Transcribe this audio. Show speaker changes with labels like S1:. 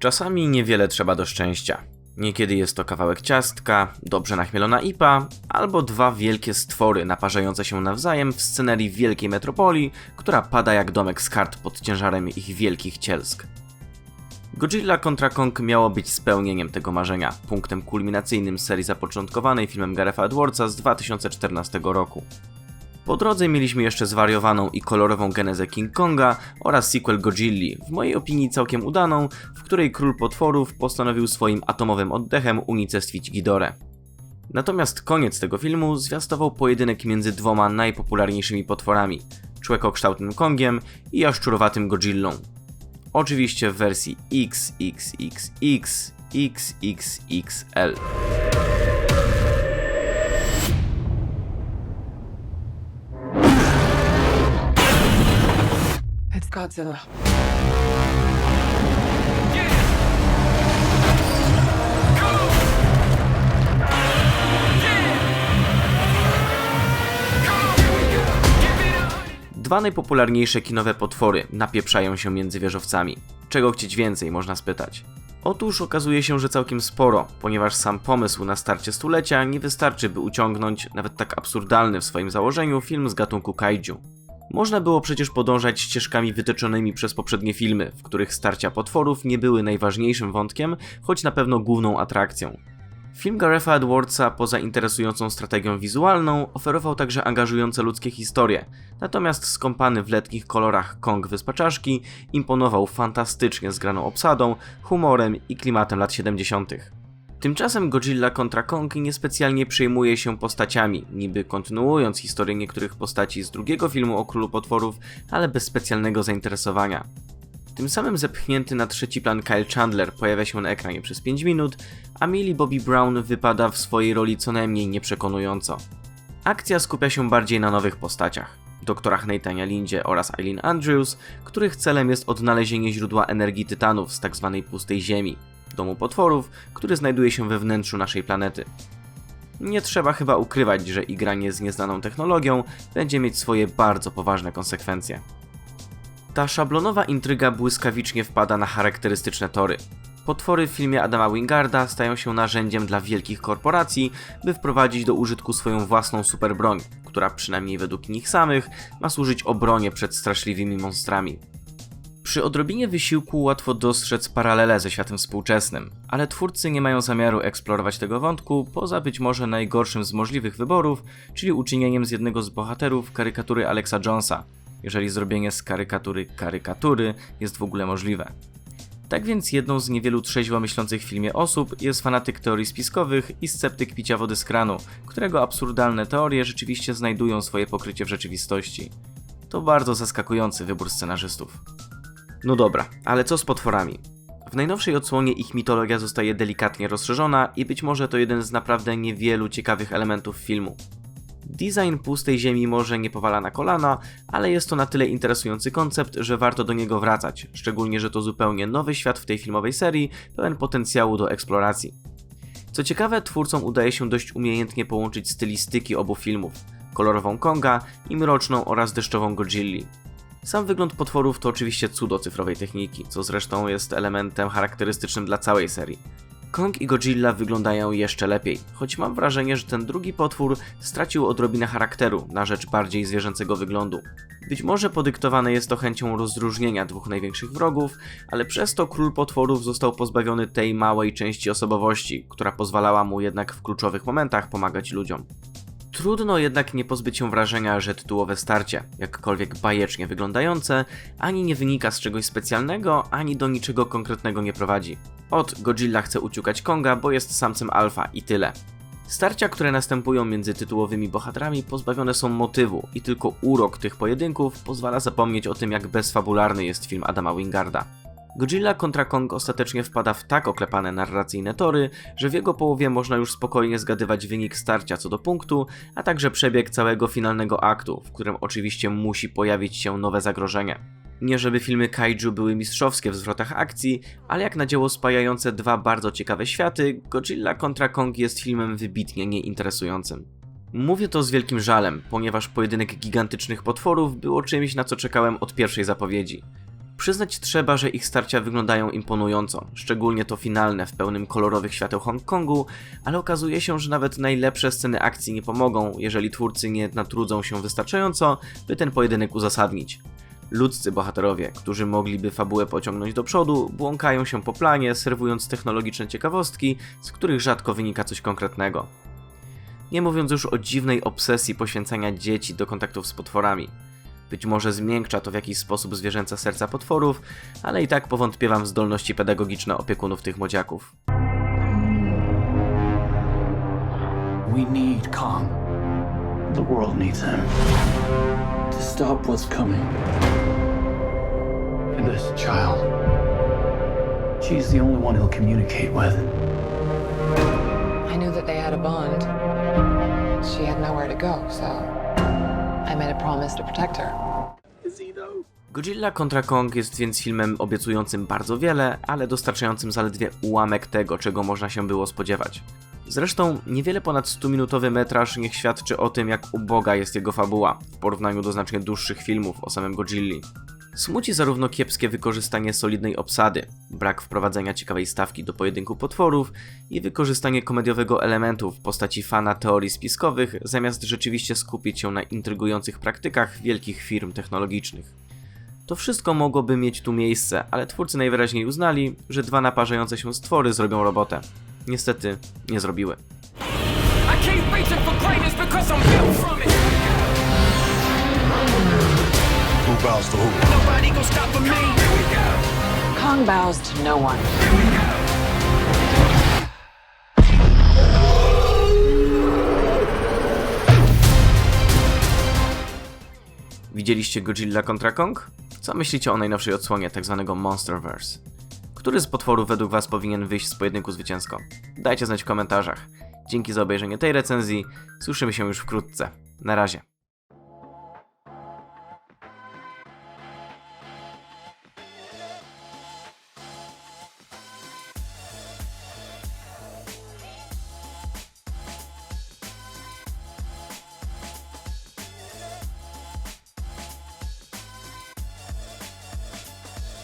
S1: Czasami niewiele trzeba do szczęścia. Niekiedy jest to kawałek ciastka, dobrze nachmielona IPA, albo dwa wielkie stwory naparzające się nawzajem w scenerii wielkiej metropolii, która pada jak domek z kart pod ciężarem ich wielkich cielsk. Godzilla kontra Kong miało być spełnieniem tego marzenia, punktem kulminacyjnym serii zapoczątkowanej filmem Garetha Edwardsa z 2014 roku. Po drodze mieliśmy jeszcze zwariowaną i kolorową genezę King Konga oraz sequel Godzilli, w mojej opinii całkiem udaną, w której król potworów postanowił swoim atomowym oddechem unicestwić Ghidorę. Natomiast koniec tego filmu zwiastował pojedynek między dwoma najpopularniejszymi potworami, człekokształtnym Kongiem i jaszczurowatym Godzillą. Oczywiście w wersji XXXX XXXL.
S2: Godzilla.
S1: Dwa najpopularniejsze kinowe potwory napieprzają się między wieżowcami. Czego chcieć więcej, można spytać. Otóż okazuje się, że całkiem sporo, ponieważ sam pomysł na starcie stulecia nie wystarczy, by uciągnąć nawet tak absurdalny w swoim założeniu film z gatunku kaiju. Można było przecież podążać ścieżkami wytyczonymi przez poprzednie filmy, w których starcia potworów nie były najważniejszym wątkiem, choć na pewno główną atrakcją. Film Garetha Edwardsa poza interesującą strategią wizualną oferował także angażujące ludzkie historie, natomiast skąpany w letnich kolorach Kong Wyspaczaszki imponował fantastycznie zgraną obsadą, humorem i klimatem lat 70. Tymczasem Godzilla kontra Kong niespecjalnie przejmuje się postaciami, niby kontynuując historię niektórych postaci z drugiego filmu o Królu Potworów, ale bez specjalnego zainteresowania. Tym samym zepchnięty na trzeci plan Kyle Chandler pojawia się na ekranie przez 5 minut, a Millie Bobby Brown wypada w swojej roli co najmniej nieprzekonująco. Akcja skupia się bardziej na nowych postaciach. Doktorach Nathania Lindzie oraz Eileen Andrews, których celem jest odnalezienie źródła energii tytanów z tzw. pustej ziemi, domu potworów, który znajduje się we wnętrzu naszej planety. Nie trzeba chyba ukrywać, że igranie z nieznaną technologią będzie mieć swoje bardzo poważne konsekwencje. Ta szablonowa intryga błyskawicznie wpada na charakterystyczne tory. Potwory w filmie Adama Wingarda stają się narzędziem dla wielkich korporacji, by wprowadzić do użytku swoją własną superbroń, która przynajmniej według nich samych ma służyć obronie przed straszliwymi monstrami. Przy odrobinie wysiłku łatwo dostrzec paralele ze światem współczesnym, ale twórcy nie mają zamiaru eksplorować tego wątku poza być może najgorszym z możliwych wyborów, czyli uczynieniem z jednego z bohaterów karykatury Alexa Jonesa, jeżeli zrobienie z karykatury karykatury jest w ogóle możliwe. Tak więc jedną z niewielu trzeźwo myślących w filmie osób jest fanatyk teorii spiskowych i sceptyk picia wody z kranu, którego absurdalne teorie rzeczywiście znajdują swoje pokrycie w rzeczywistości. To bardzo zaskakujący wybór scenarzystów. No dobra, ale co z potworami? W najnowszej odsłonie ich mitologia zostaje delikatnie rozszerzona i być może to jeden z naprawdę niewielu ciekawych elementów filmu. Design pustej ziemi może nie powala na kolana, ale jest to na tyle interesujący koncept, że warto do niego wracać, szczególnie, że to zupełnie nowy świat w tej filmowej serii, pełen potencjału do eksploracji. Co ciekawe, twórcom udaje się dość umiejętnie połączyć stylistyki obu filmów, kolorową Konga i mroczną oraz deszczową Godzilli. Sam wygląd potworów to oczywiście cudo cyfrowej techniki, co zresztą jest elementem charakterystycznym dla całej serii. Kong i Godzilla wyglądają jeszcze lepiej, choć mam wrażenie, że ten drugi potwór stracił odrobinę charakteru na rzecz bardziej zwierzęcego wyglądu. Być może podyktowane jest to chęcią rozróżnienia dwóch największych wrogów, ale przez to król potworów został pozbawiony tej małej części osobowości, która pozwalała mu jednak w kluczowych momentach pomagać ludziom. Trudno jednak nie pozbyć się wrażenia, że tytułowe starcie, jakkolwiek bajecznie wyglądające, ani nie wynika z czegoś specjalnego, ani do niczego konkretnego nie prowadzi. Od Godzilla chce uciukać Konga, bo jest samcem alfa i tyle. Starcia, które następują między tytułowymi bohaterami, pozbawione są motywu i tylko urok tych pojedynków pozwala zapomnieć o tym, jak bezfabularny jest film Adama Wingarda. Godzilla kontra Kong ostatecznie wpada w tak oklepane narracyjne tory, że w jego połowie można już spokojnie zgadywać wynik starcia co do punktu, a także przebieg całego finalnego aktu, w którym oczywiście musi pojawić się nowe zagrożenie. Nie żeby filmy kaiju były mistrzowskie w zwrotach akcji, ale jak na dzieło spajające dwa bardzo ciekawe światy, Godzilla kontra Kong jest filmem wybitnie nieinteresującym. Mówię to z wielkim żalem, ponieważ pojedynek gigantycznych potworów było czymś, na co czekałem od pierwszej zapowiedzi. Przyznać trzeba, że ich starcia wyglądają imponująco, szczególnie to finalne w pełnym kolorowych świateł Hongkongu, ale okazuje się, że nawet najlepsze sceny akcji nie pomogą, jeżeli twórcy nie natrudzą się wystarczająco, by ten pojedynek uzasadnić. Ludzcy bohaterowie, którzy mogliby fabułę pociągnąć do przodu, błąkają się po planie, serwując technologiczne ciekawostki, z których rzadko wynika coś konkretnego. Nie mówiąc już o dziwnej obsesji poświęcania dzieci do kontaktów z potworami. Być może zmiękcza to w jakiś sposób zwierzęce serca potworów, ale i tak powątpiewam w zdolności pedagogiczne opiekunów tych młodziaków.
S2: We need Kong.
S3: The world needs him.
S2: To stop what's coming.
S3: And this child. She's the only one he'll communicate with.
S4: I knew that they had a bond. She had nowhere to go, so I made a promise to protect her.
S1: Godzilla kontra Kong jest więc filmem obiecującym bardzo wiele, ale dostarczającym zaledwie ułamek tego, czego można się było spodziewać. Zresztą niewiele ponad 100-minutowy metraż niech świadczy o tym, jak uboga jest jego fabuła w porównaniu do znacznie dłuższych filmów o samym Godzilli. Smuci zarówno kiepskie wykorzystanie solidnej obsady, brak wprowadzenia ciekawej stawki do pojedynku potworów i wykorzystanie komediowego elementu w postaci fana teorii spiskowych, zamiast rzeczywiście skupić się na intrygujących praktykach wielkich firm technologicznych. To wszystko mogłoby mieć tu miejsce, ale twórcy najwyraźniej uznali, że dwa naparzające się stwory zrobią robotę. Niestety, nie zrobiły.
S5: I keep
S6: Who bows to who?
S5: Nobody gon' stop me. Here we go.
S4: Kong bows to no one.
S1: Widzieliście Godzilla kontra Kong? Co myślicie o najnowszej odsłonie tzw. Monsterverse? Który z potworów według Was powinien wyjść z pojedynku zwycięsko? Dajcie znać w komentarzach. Dzięki za obejrzenie tej recenzji. Słyszymy się już wkrótce. Na razie.